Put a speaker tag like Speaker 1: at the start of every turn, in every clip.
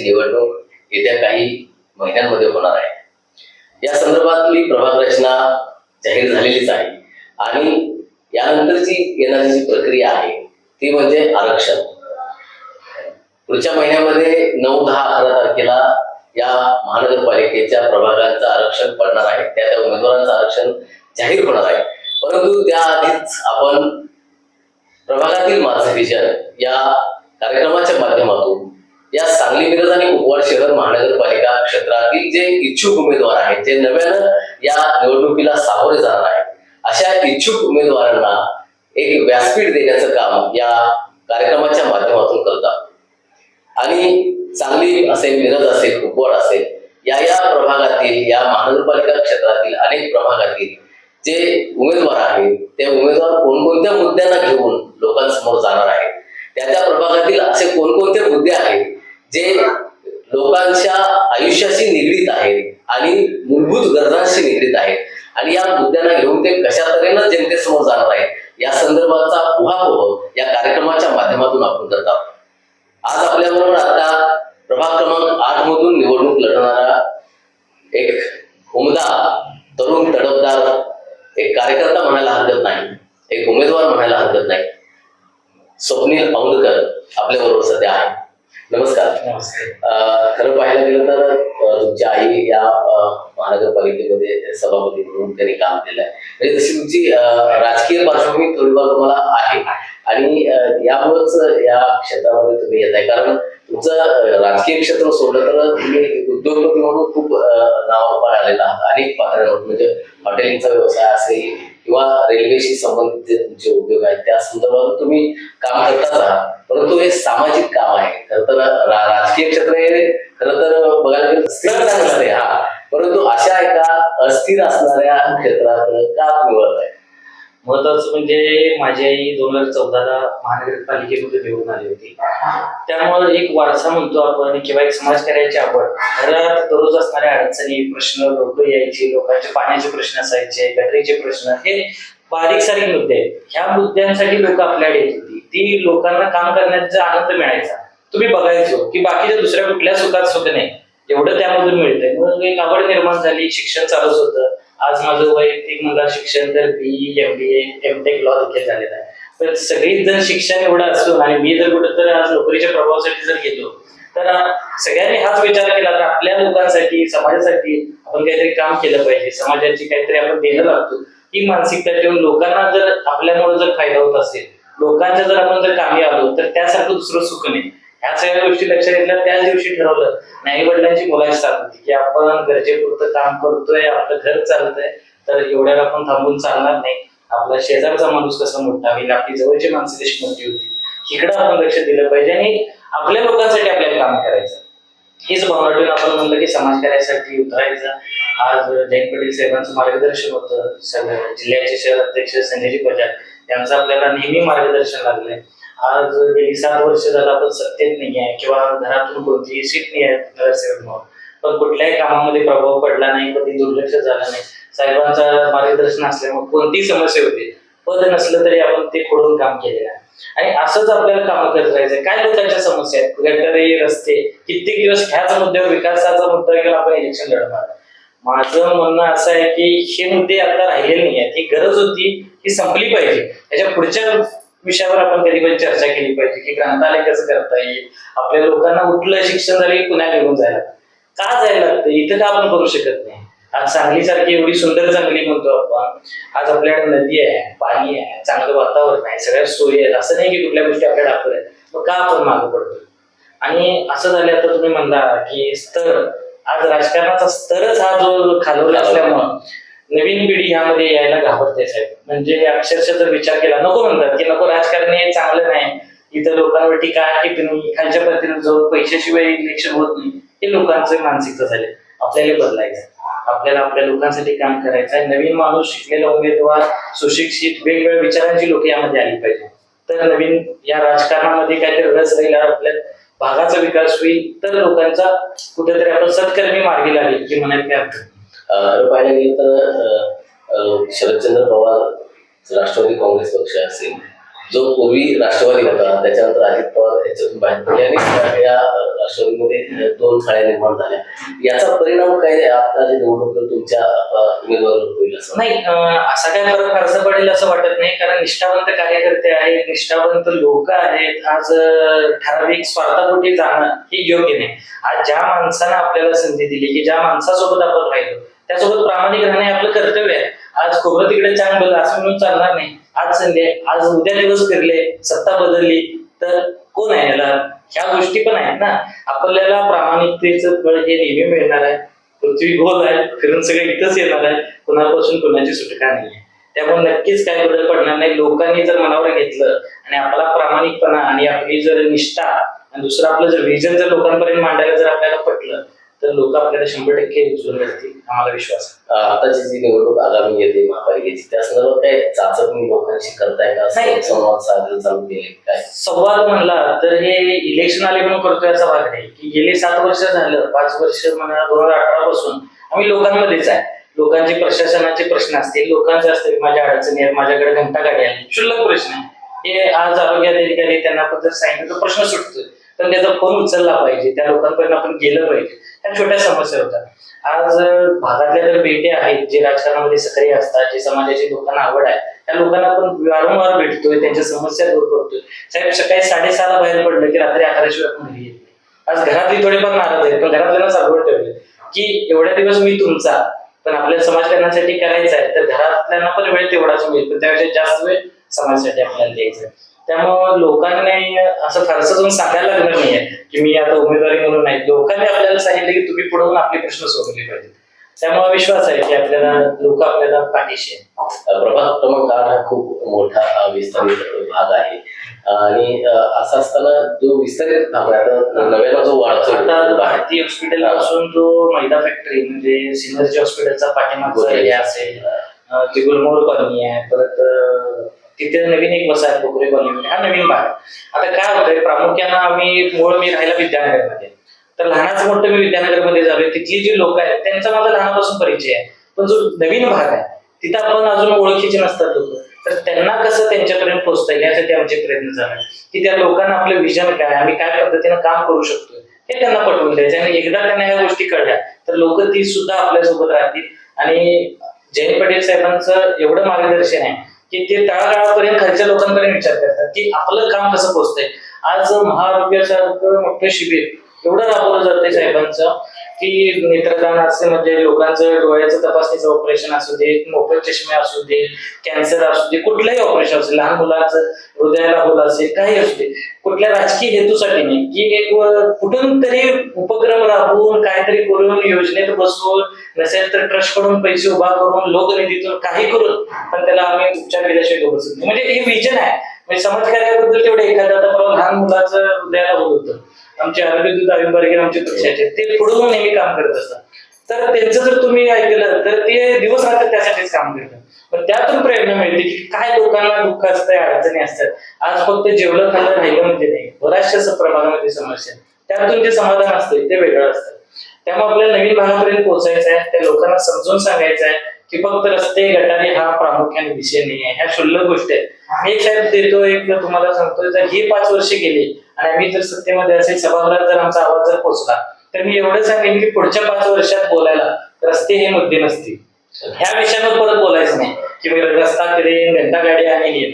Speaker 1: महानगरपालिकेची निवडणूक येत्या काही महिन्यांमध्ये होणार आहे. या संदर्भातली प्रभाग रचना जाहीर झालेलीच आहे आणि यानंतरची येणारी जी प्रक्रिया आहे ती म्हणजे आरक्षण. पुढच्या महिन्यामध्ये नऊ दहा अकरा तारखेला या महानगरपालिकेच्या प्रभागांचं आरक्षण पडणार आहे. त्या त्या उमेदवारांचं आरक्षण जाहीर होणार आहे. परंतु त्याआधीच आपण प्रभागातील माझं विजन या कार्यक्रमाच्या माध्यमातून या सांगली मिरज आणि कुपवाड शहर महानगरपालिका क्षेत्रातील जे इच्छुक उमेदवार आहेत जे नव्यानं या निवडणुकीला सामोरे जाणार आहेत अशा इच्छुक उमेदवारांना एक व्यासपीठ देण्याचं काम या कार्यक्रमाच्या माध्यमातून करतात. आणि सांगली असेल मिरज असेल कुपवाड असेल या या प्रभागातील या महानगरपालिका क्षेत्रातील अनेक प्रभागातील जे उमेदवार आहेत ते उमेदवार कोणकोणत्या मुद्द्यांना घेऊन लोकांसमोर जाणार आहेत त्या त्या प्रभागातील असे कोणकोणते मुद्दे आहेत जे लोकांच्या आयुष्याशी निगडीत आहेत आणि मूलभूत गरजांशी निगडीत आहेत. आणि या मुद्द्यांना घेऊन ते कशा तऱ्हेनं जनतेसमोर जाणार आहेत या संदर्भाचा उहापोह या कार्यक्रमाच्या माध्यमातून आपण करत आहोत. आज आपल्याबरोबर आता प्रभाग क्रमांक आठ मधून निवडणूक लढणारा एक उमदा तरुण तडफदार एक कार्यकर्ता म्हणायला हरकत नाही. एक उमेदवार म्हणायला हरकत नाही. स्वप्नील औंधकर आपल्या बरोबर सध्या आहे नमस्कार. अं, खरं पाहायला गेलं तर तुमची आई या महानगरपालिकेमध्ये सभापती म्हणून त्यांनी काम केलं आहे म्हणजे तशी तुमची राजकीय पार्श्वभूमी थोडीफार तुम्हाला आहे. आणि यामुळेच या क्षेत्रामध्ये तुम्ही येत आहे कारण तुमचं राजकीय क्षेत्र सोडलं तर तुम्ही उद्योगपती म्हणून खूप नावावर आलेला आहात. अनेक पातळ्यांवर म्हणजे हॉटेलिंगचा व्यवसाय असेल किंवा रेल्वेशी संबंधित जे तुमचे उद्योग आहेत त्या संदर्भात तुम्ही काम करताच आहात. परंतु हे सामाजिक काम आहे. खरं तर राजकीय क्षेत्र हे खर तर बघायला गेलं स्थिर हा. परंतु अशा एका अस्थिर असणाऱ्या क्षेत्रात का तुम्ही वळत आहे
Speaker 2: महत्वाचं म्हणजे माझी आई दोन हजार चौदाला महानगरपालिकेमध्ये निवडून आली होती. त्यामुळे एक वारसा म्हणतो आपण किंवा एक समाजकार्याची आवड. घरात दररोज असणाऱ्या अडचणी प्रश्न लोक यायचे लोकांचे पाण्याचे प्रश्न असायचे गटरीचे प्रश्न हे बारीक सारीक मुद्दे आहेत. ह्या मुद्द्यांसाठी लोक आपल्याकडे येत होती. ती लोकांना काम करण्याचा आनंद मिळायचा तुम्ही बघायचो की बाकीच्या दुसऱ्या कुठल्या सुखात सुख नाही. एवढं त्यामधून मिळतंय. मग एक आवड निर्माण झाली शिक्षण चालूच होतं. आज माझं वैयक्तिक मला शिक्षण तर B M B M tech law देखील झालेलं आहे. तर सगळीच जर शिक्षण एवढं असून आणि मी जर कुठं तर आज नोकरीच्या प्रभावासाठी जर गेलो तर सगळ्यांनी हाच विचार केला तर आपल्या लोकांसाठी समाजासाठी आपण काहीतरी काम केलं पाहिजे. समाजाची काहीतरी आपण देणं लागतो. ही मानसिकता ठेवून लोकांना जर आपल्यामुळे जर फायदा होत असेल लोकांच्या जर आपण जर कामी आलो तर त्यासारखं दुसरं सुख नाही. ह्या सगळ्या गोष्टी लक्षात घेतल्या त्याच दिवशी ठरवलं. नाही वडिलांची मुलाची साथ होती की आपण गरजेपुरतं काम करतोय आपलं घर चालतंय तर एवढ्याला आपण थांबून चालणार नाही. आपला शेजारचा माणूस कसा मोठा होईल आपली जवळची माणसं कशी मोठी होती इकडं आपण लक्ष दिलं पाहिजे आणि आपल्या लोकांसाठी आपल्याला काम करायचं. हीच भावना ठेवून आपण म्हणलं की समाज कार्यासाठी उतरायचं. आज जैन पटेल साहेबांचं मार्गदर्शन होतं सगळं जिल्ह्याचे शहर अध्यक्ष संजयजी बजाज यांचं आपल्याला नेहमी मार्गदर्शन लागलंय. आज गेली सात वर्ष झालं आपण सत्तेत नाही आहे किंवा घरातून कोणतीही सीट नाही आहे नगरसेवक म्हणून पण कुठल्याही कामामध्ये प्रभाव पडला नाही कधी दुर्लक्ष झालं नाही. साहेबांचा मार्गदर्शन असल्यामुळे कोणतीही समस्या होती. पद नसलं तरी आपण ते खोडून काम केलेलं आहे. आणि असंच आपल्याला काम करत राहायचं काय लोकांच्या समस्या आहेत? गटरे रस्ते कित्येक दिवस ह्याच मुद्द्यावर विकासाचा मुद्दा घेऊन आपण इलेक्शन लढणार माझं म्हणणं असं आहे की हे मुद्दे आता राहिलेले नाही आहेत ही गरज होती ही संपली पाहिजे. त्याच्या पुढच्या विषयावर आपण कधी पण चर्चा केली पाहिजे की ग्रंथालय कसं करता येईल? आपल्या लोकांना कुठलं शिक्षण झालं की पुण्यात घेऊन जायला का जायला लागतं? इथं का आपण करू शकत नाही? आज सांगली सारखी एवढी सुंदर चांगली म्हणतो आपण. आज आपल्याकडे नदी आहे पाणी आहे चांगलं वातावरण आहे सगळ्या सोयी आहेत. असं नाही की कुठल्या गोष्टी आपल्या डाकवर आहेत. मग का आपण मागं पडतो? आणि असं झालं आता तुम्ही म्हणला की स्तर. आज राजकारणाचा स्तरच हा जो खालवला असल्यामुळं नवीन पिढी ह्यामध्ये यायला घाबरते साहेब. म्हणजे अक्षरशः जर विचार केला नको म्हणतात की नको राजकारण हे चांगलं नाही. इथं लोकांवर टीका टिप्पणी खालच्या पद्धतीने जाऊन पैशाशिवाय इलेक्शन होत नाही. हे लोकांचं मानसिकता झाले. आपल्याला बदलायचं आपल्याला आपल्या लोकांसाठी काम करायचं आहे. नवीन माणूस शिकलेला उमेदवार सुशिक्षित वेगवेगळ्या विचारांची लोक यामध्ये आली पाहिजे. तर नवीन या राजकारणामध्ये काहीतरी रस राहिला आपल्या भागाचा विकास होईल तर लोकांचा कुठेतरी आपण सत्कर्मी मार्गी लागेल की म्हणायला काय
Speaker 1: खरं पाहायला गेलं तर शरदचंद्र पवार राष्ट्रवादी काँग्रेस पक्ष असेल जो पूर्वी राष्ट्रवादी होता त्याच्यानंतर अजित पवार याच्यातून बाहेर पडले आणि या राष्ट्रवादीमध्ये दोन फाळ्या निर्माण झाल्या. याचा परिणाम काय आता जे निवडणूक तुमच्या उमेदवार होईल असं.
Speaker 2: नाही असा काय फरक फारसा पडेल असं वाटत नाही कारण निष्ठावंत कार्यकर्ते आहेत निष्ठावंत लोक आहेत. आज ठराविक स्वार्थापोटी जाणं हे योग्य नाही. आज ज्या माणसानं आपल्याला संधी दिली की ज्या माणसासोबत आपण राहिलो त्यासोबत प्रामाणिक राहणे आपलं कर्तव्य आहे. आज खोबरं तिकडे चांगलं असं म्हणून चालणार नाही. आज संध्या आज उद्या दिवस फिरले सत्ता बदलली तर कोण आहे याला? ह्या गोष्टी पण आहेत ना. आपल्याला प्रामाणिकतेचं फळ हे नेहमी मिळणार आहे. पृथ्वी गोल आहे फिरून सगळे इथंच येणार आहे. कुणापासून कुणाची सुटका नाही आहे त्यामुळे नक्कीच काय बदल पडणार नाही. लोकांनी जर मनावर घेतलं आणि आपला प्रामाणिकपणा आणि आपली जर निष्ठा आणि दुसरं आपलं जर विजन जर लोकांपर्यंत मांडायला जर आपल्याला पटलं तर लोक आपल्याला शंभर टक्के उचलून घेतील आम्हाला विश्वास
Speaker 1: आताची जी निवडणूक आगामी येते महापालिकेची त्या संदर्भात काय चाचपणी लोकांशी करताय का?
Speaker 2: नाही.
Speaker 1: संवाद साधन चालू केले काय?
Speaker 2: संवाद म्हणला तर हे इलेक्शन आले म्हणून करतोय याचा भाग नाही. की गेली सात वर्ष झालं पाच वर्ष म्हणा दोन हजार अठरा पासून आम्ही लोकांमध्येच आहे. लोकांचे प्रशासनाचे प्रश्न असतील लोकांचे असतील माझ्या अडचणी आहेत माझ्याकडे घंटा गाडी आली. क्षुल्लक प्रश्न आहे. हे आज आरोग्य अधिकारी त्यांना जर सांगितलं प्रश्न सुटतोय. तर त्याचा फोन उचलला पाहिजे. त्या लोकांपर्यंत आपण गेलं पाहिजे. त्या छोट्या समस्या होत्या. आज भागातल्या तर बेटे आहेत जे राजकारणामध्ये सक्रिय असतात जे समाजाची लोकांना आवड आहे त्या लोकांना आपण वारंवार भेटतोय त्यांच्या समस्या दूर करतोय. साहेब सकाळी साडेसहाला बाहेर पडलं की रात्री अकराशिवाय आपण घरी येत नाही. आज घरातली थोडेफार नाराज आहेत पण घरातल्यांना सांगून ठेवले की एवढ्या दिवस मी तुमचा पण आपल्या समाजकारणासाठी करायचं आहे तर घरातल्यांना पण वेळ तेवढाच मिळेल पण त्यापेक्षा जास्त वेळ समाजासाठी आपल्याला द्यायचा आहे. त्यामुळं लोकांनी असं फारसं जाऊन सांगायला लागणार नाहीये की मी आता उमेदवारी म्हणून नाही. लोकांनी आपल्याला सांगितलं की तुम्ही पुढे आपले प्रश्न सोडवले पाहिजेत. त्यामुळे विश्वास आहे की आपल्याला लोक आपल्याला पाठीशी
Speaker 1: प्रभाग क्रमांक आठ हा खूप मोठा विस्तारित भाग आहे. आणि असं असताना जो विस्तारित भाग आहे आता नव्यानं जो वाढतोय
Speaker 2: आता
Speaker 1: तो भाग
Speaker 2: भारती हॉस्पिटलपासून जो मैदा फॅक्टरी म्हणजे सिनर्जी हॉस्पिटलचा एरिया असेल ते गुलमोहर कॉलनी आहे परत तिथे नवीन एक वसाहत बोकरे कॉलनी हा नवीन भाग. आता काय होतंय? प्रामुख्यानं आम्ही मूळ मी राहिला विद्यानगरमध्ये. तर लहानाचं मोठं मी विद्यानगरमध्ये झालोय. तिथली जी लोक आहेत त्यांचा माझा लहानापासून परिचय आहे. पण जो नवीन भाग आहे तिथं आपण अजून ओळखीचे नसतात लोक. तर त्यांना कसं त्यांच्यापर्यंत पोहोचता येईल यासाठी आमचे प्रयत्न झाले. की त्या लोकांना आपलं विजन काय आम्ही काय पद्धतीनं काम करू शकतो हे त्यांना पटवून द्यायचं. आणि एकदा त्यांना या गोष्टी कळल्या तर लोक ती सुद्धा आपल्यासोबत राहतील. आणि जयंत पटेल साहेबांचं एवढं मार्गदर्शन आहे की ते तळागाळापर्यंत खालच्या लोकांपर्यंत विचार करतात की आपलं काम कसं पोहोचतंय? आज महाआरोग्यासारखं मोठं शिबिर एवढं राबवलं जातंय साहेबांचं. की नेत्रदान असे म्हणजे लोकांचं डोळ्याचं तपासणीचं ऑपरेशन असू दे मोफत चष्मे असू दे कॅन्सर असू दे कुठलंही ऑपरेशन असेल लहान मुलाचं हृदयाला होल असेल काही असू दे कुठल्या राजकीय हेतूसाठी नाही की एक कुठून तरी उपक्रम राबवून काहीतरी करून योजनेत बसवून नसेल तर ट्रस्टकडून पैसे उभा करून लोकनिधीतून काही करून पण त्याला आम्ही उपचार केल्याशिवाय लोक बसत म्हणजे हे विजन आहे. म्हणजे समाजकार्याबद्दल तेवढे एखादं आता लहान मुलाचं हृदयाला होत होतं. आमचे आरोग्य दूत अभिंबारकर आमचे पक्षाचे ते पुढून नेहमी काम करत असतात. तर त्यांचं जर तुम्ही ऐकलं तर ते दिवस रात्र त्यासाठीच काम करतात. पण त्यातून प्रेरणा मिळते की काय लोकांना दुःख असतंय अडचणी असतात. आज फक्त जेवलं खाल्लं राहिलं म्हणजे नाही. बऱ्याचशा प्रमाणामध्ये समस्या त्यातून जे समाधान असते ते वेगळं असतं. त्यामुळे आपल्याला नवीन भागापर्यंत पोहोचायचं आहे त्या लोकांना समजून सांगायचं आहे की फक्त रस्ते गटारी हा प्रामुख्याने विषय नाही आहे. ह्या क्षुल्लक गोष्टी आहेत. मी एक साहेब देतो एक तुम्हाला सांगतो जर ही पाच वर्ष गेली. आणि आम्ही जर सत्तेमध्ये असेल सभागृहात जर आमचा आवाज जर पोहोचला तर मी एवढं सांगेन की पुढच्या पाच वर्षात बोलायला रस्ते हे मुद्दे नसतील. ह्या विषयावर परत बोलायचं नाही की रस्ता करेन घंटा गाडी आणि हे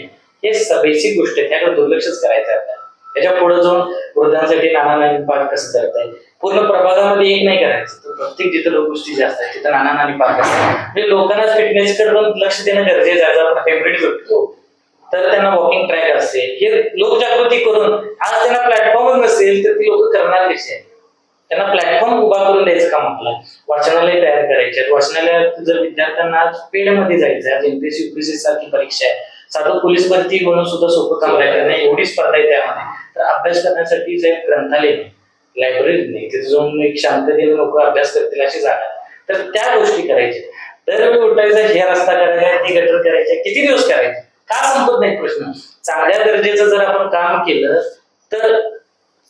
Speaker 2: हे सभेची गोष्ट आहे त्याकडे दुर्लक्षच करायचं आपल्याला त्याच्या पुढे जाऊन वृद्धांसाठी नाना नानी पार्क कसं करताय? पूर्ण प्रभागामध्ये एक नाही करायचं. तर प्रत्येक जिथं लोक गोष्टी जास्त आहेत तिथं नाना नानी पार्क असतात म्हणजे लोकांना फिटनेसकडे लक्ष देणं गरजेचं आहे. आपण फेब्रिट करतो तर त्यांना वॉकिंग ट्रॅक असेल. हे लोकजागृती करून आज त्यांना प्लॅटफॉर्म नसेल तर ती लोक करणार कसे त्यांना प्लॅटफॉर्म उभा करून द्यायचं काम आपलं वाचनालय तयार करायचे वाचनालयात जर विद्यार्थ्यांना आज पेडमध्ये जायचं आज एमपीएससी युपीएससी सारखी परीक्षा आहे. साधं पोलीस भरती म्हणून सुद्धा सोपं काम राहिलं नाही एवढी स्पर्धा आहे त्यामध्ये. तर अभ्यास करण्यासाठी जे ग्रंथालय लायब्ररी नाही तिथे जाऊन एक शांततेने लोक अभ्यास करतील अशी जागा तर त्या गोष्टी करायच्या दरवेळी उठायचा हे रस्ता करायचा ती गटर करायचे किती दिवस करायचे? का संपत नाही प्रश्न? चांगल्या दर्जेचं जर आपण काम केलं तर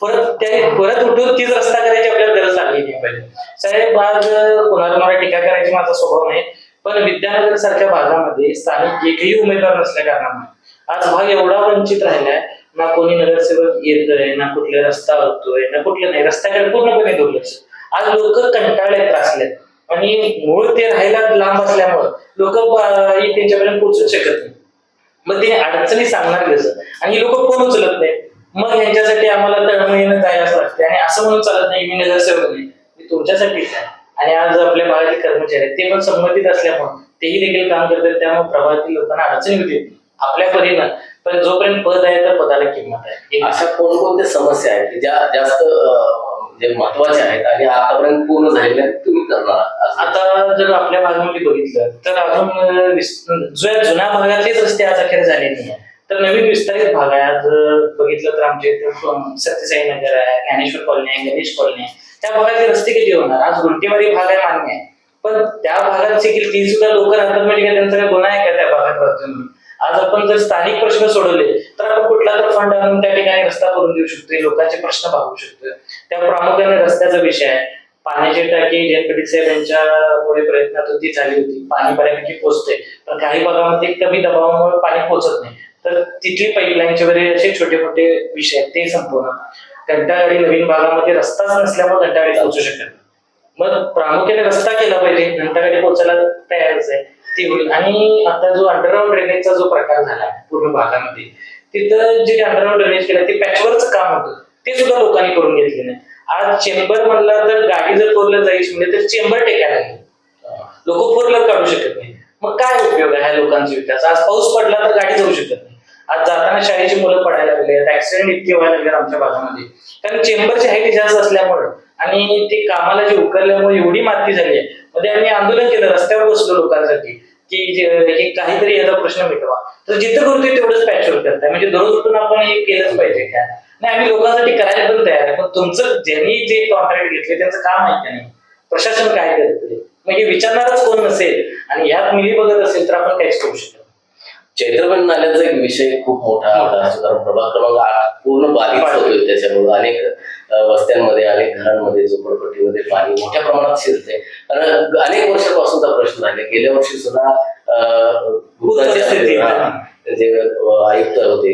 Speaker 2: परत त्या परत उठून तीच रस्ता करायची आपल्याला गरज लागली नाही पाहिजे. साहेब आज कोणाला मला टीका करायची माझा स्वभाव नाही पण विद्यानगर सारख्या भागामध्ये स्थानिक एकही उमेदवार नसल्या कारणामुळे आज भाग एवढा वंचित राहिलाय ना कोणी नगरसेवक येतोय ना कुठले रस्ता होतोय ना कुठलं नाही रस्त्याकडे पूर्णपणे दुर्लक्ष. आज लोक कंटाळले त्रासलेत. आणि मूळ ते राहायला लांब असल्यामुळे लोक त्यांच्यापर्यंत पोहोचू शकत नाही. मग ते अडचणी सांगणार कसं? आणि ही लोक कोण उचलत नाही? मग यांच्यासाठी आम्हाला तळमळीनं जायलाच लागते आणि असं म्हणून चालत नाही मी नगरसेवक नाही मी तुमच्यासाठीच आहे. आणि आज आपल्या भागातील कर्मचारी आहेत ते पण संबंधित असल्यामुळे तेही देखील काम करतात. त्यामुळे प्रभागातील लोकांना अडचणी होती आपल्या परीनं. पण जोपर्यंत पद आहे तर पदाला किंमत आहे.
Speaker 1: अशा कोणकोणत्या समस्या आहेत ज्या जास्त जे महत्त्वाचे आहेत आणि आतापर्यंत पूर्ण झालेले आहेत, तुम्ही करणार आहात?
Speaker 2: आता जर आपल्या भागामध्ये बघितलं तर अजून विस- जो जुन्या भागातलेच रस्ते आज अखेर झाले नाही तर नवीन विस्तारित भाग आहे. आज बघितलं तर आमच्या इथे सत्यसाई नगर आहे ज्ञानेश्वर कॉलनी आहे गणेश कॉलनी आहे. त्या भागातले रस्ते किती होणार? आज गुंटेवारी भाग आहे मान्य आहे. पण त्या भागात देखील ती सुद्धा लोक राहतात म्हणजे काय त्यांचा काय गुन्हा आहे का त्या भागात राहतो आज आपण जर स्थानिक प्रश्न सोडवले कुठला तर फंड आणून त्या ठिकाणी रस्ता करून देऊ शकतो लोकांचे प्रश्न भागवू शकतो त्या प्रामुख्याने रस्त्याचा विषय आहे. पाण्याची टाकी जयंत साहेब यांच्यामुळे प्रयत्नातून ती झाली होती. पाणी बऱ्यापैकी पोहोचते पण काही भागामध्ये कमी दबावामुळे पाणी पोहोचत नाही. तर तिथली पाईपलाईनचे वगैरे असे छोटे मोठे विषय आहेत ते संपूर्ण. घंटागाडी नवीन भागामध्ये रस्ताच नसल्यामुळे घंटागाडी पोहोचू शकत नाही. मग प्रामुख्याने रस्ता केला पाहिजे. घंटागाडी पोहोचायला तयारच आहे. ते होईल. आणि आता जो अंडरग्राऊंड ड्रेनेजचा जो प्रकार झाला पूर्ण भागामध्ये तिथं जे अंडरग्राऊंड ड्रेनेज केलं ते पॅचवरचं काम होतं. ते सुद्धा लोकांनी करून घेतले नाही. आज चेंबर म्हणला तर गाडी जर फोरला जायची म्हणजे तर चेंबर टेकायला लोक फोरलर काढू शकत नाही. मग काय उपयोग आहे ह्या लोकांचा विकास? आज पाऊस पडला तर गाडी जाऊ शकत नाही. आज जाताना शाळेची मुलं पडायला लागले ऍक्सिडेंट इतके व्हायला लागले आमच्या भागामध्ये. कारण चेंबरची हाईट जास्त असल्यामुळे आणि ते कामाला जे उकरल्यामुळे एवढी माती झाली आहे. मध्ये आम्ही आंदोलन केलं रस्त्यावर बसलो लोकांसाठी. की हे काहीतरी याचा प्रश्न मिटवा. तर जिथं करतोय तेवढंच पॅचवर करताय. म्हणजे दररोज उठून आपण हे केलंच पाहिजे का नाही आम्ही लोकांसाठी करायला पण तयार आहे. पण तुमचं ज्यांनी जे कॉन्ट्रॅक्ट घेतले त्यांचं काम आहे का नाही. प्रशासन काय करते मग हे विचारणारच कोण नसेल आणि ह्यात मिली बघत असेल तर आपण काहीच करू शकत.
Speaker 1: चैत्रबन नाल्याचा एक विषय खूप मोठा. आहे. कारण प्रभाग क्रमांक आठ. पूर्ण बाधित. होतोय त्याच्यामुळे. अनेक वस्त्यांमध्ये अनेक घरांमध्ये झोपडपट्टीमध्ये पाणी मोठ्या प्रमाणात शिरते कारण अनेक राहिले गेल्या वर्षी सुद्धा जे आयुक्त होते.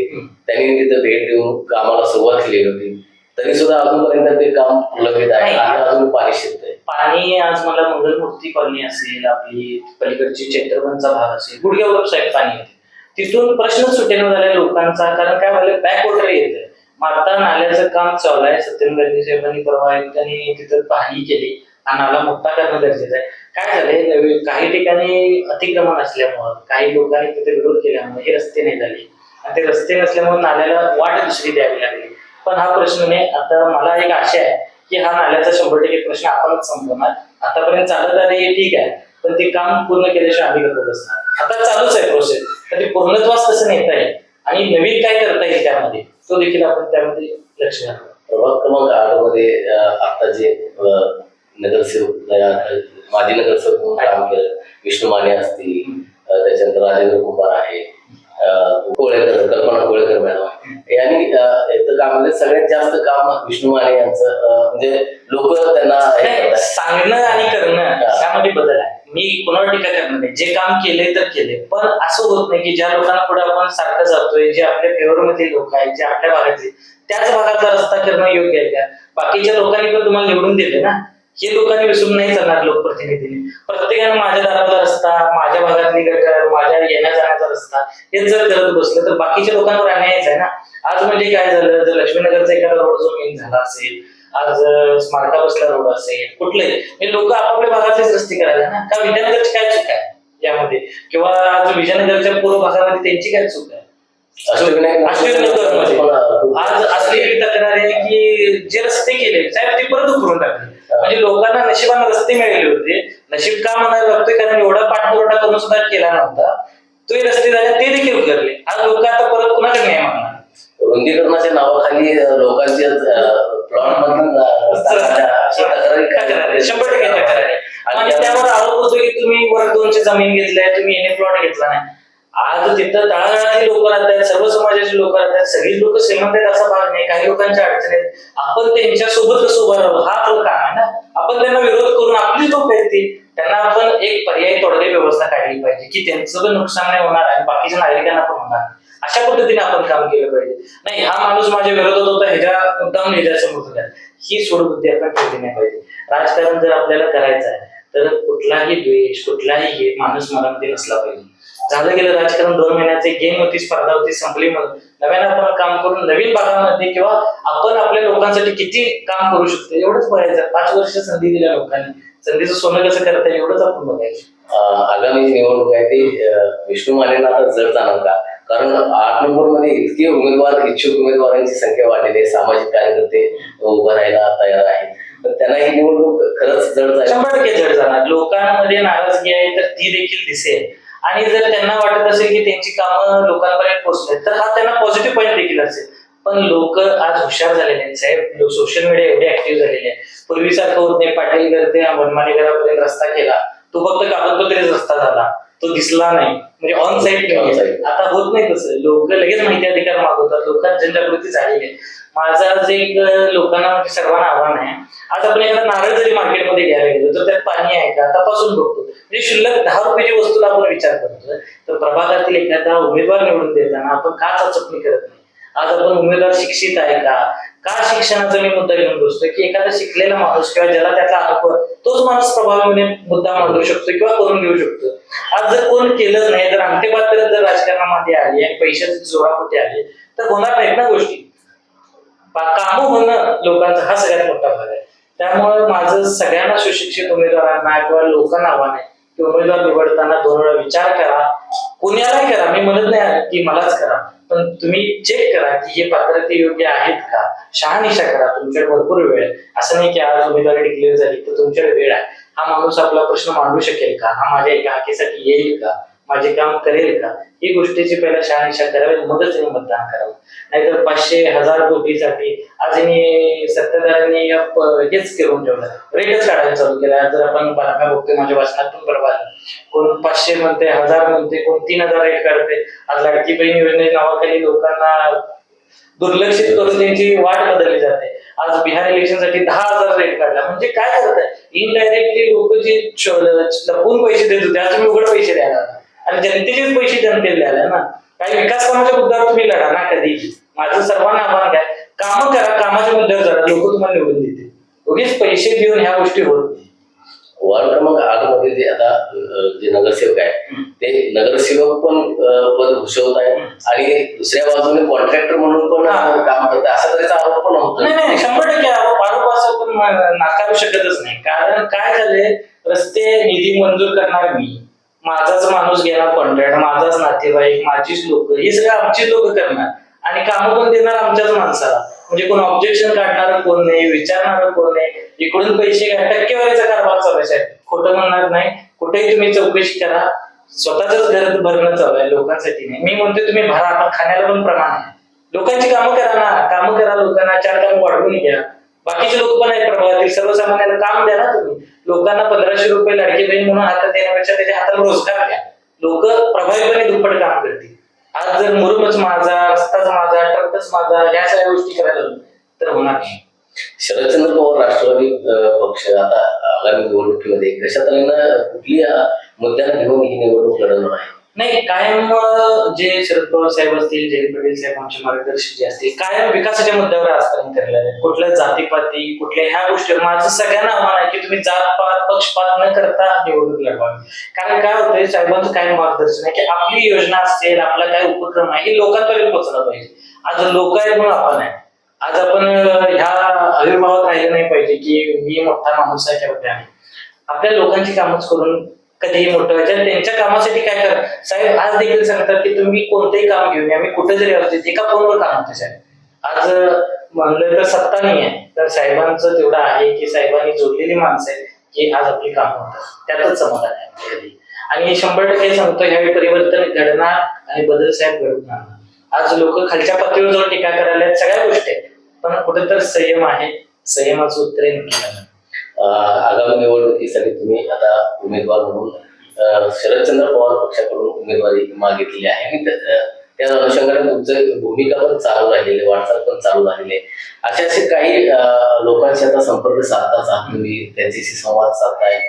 Speaker 1: त्यांनी तिथे भेट देऊन कामाला सुरुवात केली होती. तरी सुद्धा अजूनपर्यंत ते काम प्रलंबित आहे. आणि अजून पाणी शिरतंय.
Speaker 2: पाणी आज मला मंगलमूर्ती कॉलनी असेल आपली पलीकडची चैत्रबनचा भाग असेल गुडघ्यावर साईड पाणी येते तिथून प्रश्न सुटेना झालाय लोकांचा कारण काय झालं बॅक वॉटर येते मग आता नाल्याचं काम चालू आहे सत्येंद्र गांधी साहेबांनी परवा त्यांनी तिथं पाहणी केली. हा नाला करणं गरजेचं आहे. काय झालंय नवीन- काही ठिकाणी अतिक्रमण असल्यामुळं काही लोकांनी तिथे विरोध केल्यामुळे हे रस्ते नाही झाले. आणि ते रस्ते नसल्यामुळे नाल्याला वाट दुसरी द्यावी लागली. पण हा प्रश्न नाही आता मला एक आशा आहे की हा नाल्याचा शंभर टक्के प्रश्न आपणच संपवणार. आतापर्यंत चालत आले हे ठीक आहे पण ते काम पूर्ण केल्याशिवाय आम्ही करत असणार आता चालूच आहे प्रोसेस तर ते पूर्णत्वास कसं नेता येईल. आणि नवीन काय करता येईल त्यामध्ये तो देखील आपण त्यामध्ये लक्ष घालू.
Speaker 1: प्रभाग क्रमांक आठमध्ये आता जे नगरसेवक माजी नगरसेवक म्हणून काम केलं. विष्णू माने असतील त्याच्यानंतर राजेंद्र कुमार आहे कोळेकर कल्पना कोळेकर मॅडम यांनी काम सगळ्यात जास्त काम विष्णू माने यांचं म्हणजे लोक त्यांना.
Speaker 2: सांगणं आणि करणं त्यामध्ये बदल आहे. मी कोणावर टीका करणार नाही. जे काम केले तर केले. पण असं होत नाही की ज्या लोकांना पुढे आपण सारखं जातोय जे आपल्या फेवर मधले लोक आहेत जे आपल्या भागातले त्याच भागातला रस्ता करणं योग्य आहे का? बाकीच्या लोकांनी पण तुम्हाला निवडून दिले ना. हे लोकांनी विसरून नाही चालणार लोकप्रतिनिधीने. प्रत्येकानं माझ्या दारातला रस्ता माझ्या भागातली गटर माझ्या येण्या जाण्याचा रस्ता हे जर करत बसलं तर बाकीच्या लोकांवर अन्यायच आहे ना? आज म्हणजे काय झालं? जर लक्ष्मीनगरचा एखादा रोड जो मेन झाला असेल आज स्मारका बसला रोड असेल कुठले हे लोक आपापल्या भागातलेच रस्ते करायला ना? का विद्यानगरची काय चूक आहे यामध्ये? किंवा आज विजयनगरच्या पूर्व भागामध्ये त्यांची काय चूक आहे? आज असलेली तक्रार आहे की जे रस्ते केले साहेब ते परत उकरून टाकले. म्हणजे लोकांना नशिबानं रस्ते मिळाले होते. नशीब का म्हणायला लागतोय? कारण एवढा पाठपुरवठा करून सुद्धा केला नव्हता. तो रस्ते झाले ते देखील उकरले आज लोक आता परत कुणाकडे न्याय मागणार?
Speaker 1: रुंदीकरणाच्या नावाखाली अं, लोकांचे प्लॉट मधून
Speaker 2: शंभर टक्के तक्रार. आहे
Speaker 1: आणि
Speaker 2: त्यावर आरोप होतो की तुम्ही वर दोनशे जमीन घेतलाय तुम्ही एने प्लॉट घेतला नाही. आज तिथं तळागाळातली लोक राहतात सर्व समाजाची लोक राहतात सगळी लोक श्रीमंत आहेत असा भाग नाही. काही लोकांच्या अडचणी आहेत. आपण त्यांच्यासोबत कसं उभं राहू हा आपलं काम आहे ना. आपण त्यांना विरोध करून आपली लोक आहेत त्यांना आपण एक पर्यायी तोडगे व्यवस्था काढली पाहिजे की त्यांचं पण नुकसान नाही होणार आणि बाकीच्या नागरिकांना पण होणार अशा पद्धतीने आपण काम केलं पाहिजे. नाही हा माणूस माझ्या विरोधात होता ह्याच्या मुद्दाम ह्याच्यासमोर होता ही सोडबुद्धी आपण ठेवली नाही पाहिजे. राजकारण जर आपल्याला करायचं आहे तर कुठलाही द्वेष कुठलाही हे माणूस मनामध्ये नसला पाहिजे. झालं गेलं राजकारण दोन महिन्याचे गेम होती स्पर्धा होती संपली म्हणून नव्यानं आपण काम करून नवीन भागामध्ये किंवा आपण आपल्या लोकांसाठी किती काम करू शकतो एवढंच बघायचं. पाच वर्ष संधी दिल्या लोकांनी. संधीचं सोनं कसं करता येईल एवढंच आपण बघायचं.
Speaker 1: आगामी निवडणूक आहे ती विष्णू मानेंना आता जड जाणार का? कारण आठ नंबरमध्ये इतके उमेदवार इच्छुक उमेदवारांची संख्या वाढलेली आहे. सामाजिक कार्यकर्ते उभं राहायला तयार आहेत. तर त्यांना ही निवडणूक खरंच जड जाईल
Speaker 2: शंभर टक्के जड जाणार. लोकांमध्ये नाराजगी आहे तर ती देखील दिसेल. आणि जर त्यांना वाटत असेल की त्यांची कामं लोकांपर्यंत पोहोचले तर हा त्यांना पॉझिटिव्ह पॉईंट देखील असेल. पण लोक आज हुशार झालेले आहेत साहेब. सोशल मीडिया एवढे ऍक्टिव्ह झालेले आहे पूर्वीसारखं होत नाही. पाटील करते वनमाली घरापर्यंत रस्ता केला. तो फक्त कागदपत्रेच रस्ता झाला. तो दिसला नाही. म्हणजे ऑन साईट. आता होत नाही तसं. लोक लगेच माहिती अधिकार मागवतात. लोकांत जनजागृती झालेली आहे. माझं अं, लोकांना म्हणजे सर्वांना आव्हान आहे आज आपण एखादा नारळ जरी मार्केटमध्ये घ्यायला गेलो तर त्यात पाणी आहे का? तपासून बघतो. म्हणजे शिल्लक दहा रुपयाची वस्तूला आपण विचार करतो. तर प्रभागातील एखादा उमेदवार निवडून देताना आपण का चाचपणी करत नाही? आज आपण उमेदवार शिक्षित आहे का? का शिक्षणाचा मी मुद्दा घेऊन बसतो की एखादा शिकलेला माणूस किंवा ज्याला त्याचा अनुभव तोच माणूस प्रभावीपणे मुद्दा मांडू शकतो किंवा करून घेऊ शकतो. आज जर कोण केलंच नाही जर अंगठे जर राजकारणामध्ये आली आणि पैशाची जोरापोटी आली तर होणार नाहीत ना गोष्टी. काम होणं लोकांचा हा सगळ्यात मोठा भाग आहे. त्यामुळे माझं सगळ्यांना सुशिक्षित उमेदवारांना किंवा लोकांना आव्हान आहे की उमेदवार निवडताना दोन वेळा विचार करा कुणालाही करा मी म्हणत नाही की मलाच करा. पण तुम्ही चेक करा की हे पात्रते योग्य आहेत का? शहानिशा करा तुमच्याकडे भरपूर वेळ आहे. असं नाही की आज उमेदवारी डिक्लेअर झाली तर तुमच्याकडे वेळ आहे. हा माणूस आपला प्रश्न मांडू शकेल का? हा माझ्या एका हाकेसाठी येईल का? माझे काम करेल का? ही गोष्टीची पहिला शहानिशा करावी मगच मी मतदान करावं. नाहीतर पाचशे हजार कोटीसाठी आज मी सत्ताधाऱ्यांनी हेच करून ठेवलं. रेटच काढायला चालू केला. जर आपण बातम्या बघतोय माझ्या वाचनातून बरोबर कोण पाचशे म्हणते हजार म्हणते कोण तीन हजार रेट काढते. आज लाडकी बहीण योजने नावाखाली लोकांना दुर्लक्षित करून त्यांची वाट बदलली जाते. आज बिहार इलेक्शनसाठी दहा हजार रेट काढला. म्हणजे काय करताय? इनडायरेक्टली लोक जे लपून पैसे देत होते आज तुम्ही उघड पैसे द्यायला आणि जनतेचेच पैसे जनतेला द्यायला ना. काही विकास कामाच्या मुद्द्यावर तुम्ही लढा ना कधी. माझं सर्वांना आव्हान काय? कामं करा कामाच्या मुद्द्यावर लढा लोक तुम्हाला निवडून देते उगीच पैसे देऊन ह्या गोष्टी होत नाही.
Speaker 1: वार्ड क्रमांक आठमध्ये जे आता जे नगरसेवक आहे ते नगरसेवक पण पद घुसवत आहेत. आणि दुसऱ्या बाजूने कॉन्ट्रॅक्टर म्हणून पण काम करत आहे असा तऱ्हेचा आरोप पण होतो
Speaker 2: नाही नाही शंभर टक्के आरोप. आरोप असं पण नाकारू शकतच नाही. कारण काय झाले रस्ते निधी मंजूर करणार मी. माझाच माणूस घेणार कॉन्ट्रॅक्ट माझाच नातेवाईक माझीच लोक हे सगळं आमचीच लोक करणार. आणि कामं पण देणार आमच्याच माणसाला. म्हणजे कोण ऑब्जेक्शन काढणार कोण नाही विचारणार कोण नाही इकडून पैसे घ्या टक्केवारीचा कारभार चालू आहे साहेब. खोटं म्हणणार नाही. कुठेही तुम्ही चौकशी करा. स्वतःच घर भरणं चालू आहे लोकांसाठी नाही. मी म्हणतो तुम्ही भरा आपण खाण्याला पण प्रमाण आहे. लोकांची कामं करा ना. कामं करा लोकांना चार काम वाढवून घ्या. बाकीचे लोक पण आहेत प्रभागातील. सर्वसामान्यांना काम द्या ना तुम्ही. लोकांना पंधराशे रुपये लाडकी बहीण म्हणून हातात देण्यापेक्षा त्याच्या हाताला रोजगार द्या. लोक प्रभावीपणे दुप्पट काम करतील. आज जर मुरुमच माझा रस्ताच माझा ट्रकच माझा ह्या सगळ्या गोष्टी करायला तर होणार नाही.
Speaker 1: शरदचंद्र पवार राष्ट्रवादी पक्ष आता आगामी निवडणुकीमध्ये कशा तऱ्हेनं कुठल्या मुद्द्यांना घेऊन ही निवडणूक लढवणार आहे?
Speaker 2: नाही कायम जे शरद पवार साहेब असतील जयंत पाटील साहेब आमचे मार्गदर्शक जे असतील कायम विकासाच्या मुद्द्यावर राजकारण करायला कुठल्या जातीपाती कुठल्या ह्या गोष्टी माझं सगळ्यांना आव्हान आहे की तुम्ही जातपात पक्षपात न करता निवडणूक लढवावी. कारण काय होतंय साहेबांचं काय मार्गदर्शन आहे की आपली योजना असेल आपला काय उपक्रम आहे हे लोकांपर्यंत पोहोचला पाहिजे. आज लोक आहेत म्हणून आपण आहे आज आपण ह्या आविर्भावात राहिलं नाही पाहिजे की मी मोठा माणूस आहे त्याबद्दल आहे आपल्या लोकांची कामच करून कधीही मोठं जर त्यांच्या कामासाठी काय कर साहेब आज देखील सांगतात की तुम्ही कोणतेही काम घेऊन या. मी कुठे जरी असते एका फोनवर काम होते साहेब. आज म्हणलं तर सत्ता नाही आहे. तर साहेबांचं तेवढं आहे की साहेबांनी जोडलेली माणसं आहेत की आज आपली कामं होतात. त्यातच समाधान आहे आणि शंभर टक्के सांगतो ह्यावेळी परिवर्तन घडणार आणि बदल साहेब घडून आज लोक खालच्या पातळीवर जाऊन टीका करायला सगळ्या गोष्टी आहेत. पण कुठेतरी संयम आहे. संयमाचं उत्तर नक्की
Speaker 1: आगामी निवडणुकीसाठी तुम्ही आता उमेदवार म्हणून शरदचंद्र पवार पक्षाकडून उमेदवारी मागितलेली आहे. आणि त्या- अनुषंगाने तुमचं भूमिका पण चालू राहिलेली वाटचाल पण चालू राहिली आहे. असे असे काही लोकांशी आता संपर्क साधताच आहात तुम्ही त्यांच्याशी संवाद साधताय.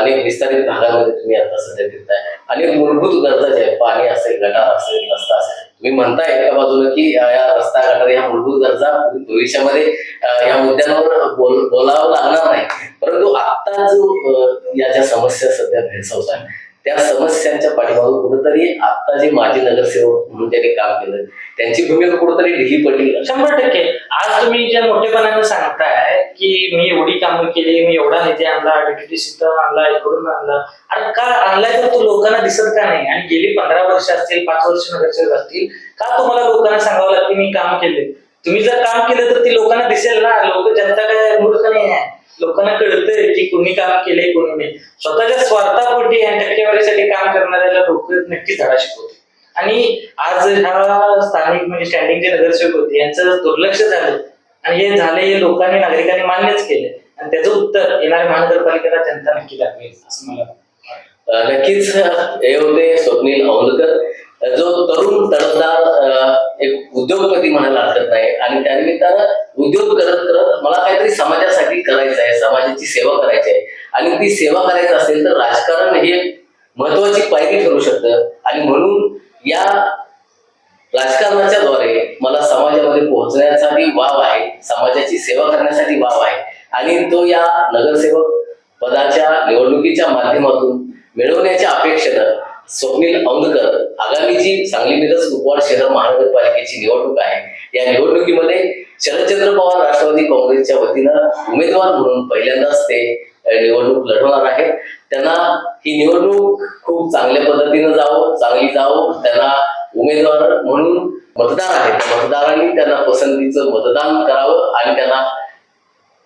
Speaker 1: अनेक विस्तारित भागामध्ये तुम्ही आता सध्या फिरताय. अनेक मूलभूत गरजा ज्या पाणी असेल गटार असेल रस्ता असेल तुम्ही म्हणताय एका बाजूला की या रस्ता गटार या मूलभूत गरजा भविष्यामध्ये या मुद्द्यांवर बोल बोलावं लागणार नाही. परंतु आता जो या ज्या समस्या सध्या भेडसावत आहे त्या समस्यांच्या पाठीमागून कुठेतरी आता जे माजी नगरसेवक म्हणून त्यांनी काम केलं त्यांची भूमिका कुठेतरी ढिली पडली.
Speaker 2: शंभर टक्के. आज तुम्ही ज्या मोठेपणाने सांगताय की मी एवढी कामं केली मी एवढा निधी आणला डीटीटी सिस्टम आणला इकडून आणला. आणि का आणलाय तर तो लोकांना दिसत का नाही? आणि गेली पंधरा वर्ष असतील पाच वर्ष नगरसेवक असतील का तुम्हाला लोकांना सांगावं लागते मी काम केले तुम्ही जर काम केलं तर ती लोकांना दिसेल ना? लोक जनता काय मूर्ख नाही आहे. लोकांना कळतंय की कोणी काम केले कोणी नाही. स्वतःच्या स्वार्थापोटी आणि टक्केवारीसाठी काम करणाऱ्याला लोक नक्कीच धडा शिकवते आणि आज ह्या स्थानिक म्हणजे स्टँडिंगचे नगरसेवक होते यांचं दुर्लक्ष झालं. आणि हे झाले हे लोकांनी नागरिकांनी मान्यच केले. आणि त्याचं उत्तर येणाऱ्या महानगरपालिकेला जनता नक्की दाखवेल असं मला
Speaker 1: नक्कीच हे होते स्वप्नील औलकर. जो तरुण तडफदार एक उद्योगपती म्हणायला हरकत नाही आणि त्यानिमित्तानं उद्योग करत करत मला काहीतरी समाजासाठी करायचं आहे समाजाची सेवा करायची आहे. आणि ती सेवा करायचं असेल तर राजकारण हे महत्वाची पायरी ठरू शकतं. आणि म्हणून या राजकारणाच्या द्वारे मला समाजामध्ये पोहोचण्यासाठी वाव आहे समाजाची सेवा करण्यासाठी वाव आहे. आणि तो या नगरसेवक पदाच्या निवडणुकीच्या माध्यमातून मिळवण्याच्या अपेक्षेनं स्वप्नील औंधकर आगामी जी सांगली मिरज कुपवाड शहर महानगरपालिकेची निवडणूक आहे. या निवडणुकीमध्ये शरदचंद्र पवार राष्ट्रवादी काँग्रेसच्या वतीनं उमेदवार म्हणून पहिल्यांदाच ते निवडणूक लढवणार आहेत. त्यांना ही निवडणूक खूप चांगल्या पद्धतीनं जावं चांगली जावं त्यांना उमेदवार म्हणून मतदार आहेत. मतदारांनी त्यांना पसंतीचं मतदान करावं आणि त्यांना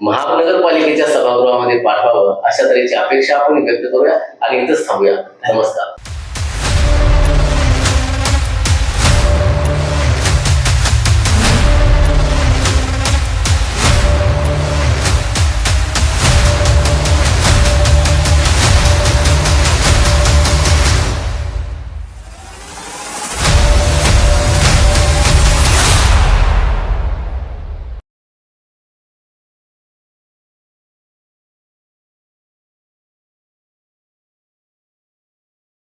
Speaker 1: महानगरपालिकेच्या सभागृहामध्ये पाठवावं. अशा तऱ्हेची अपेक्षा आपण व्यक्त करूया आणि इथंच थांबूया. नमस्कार.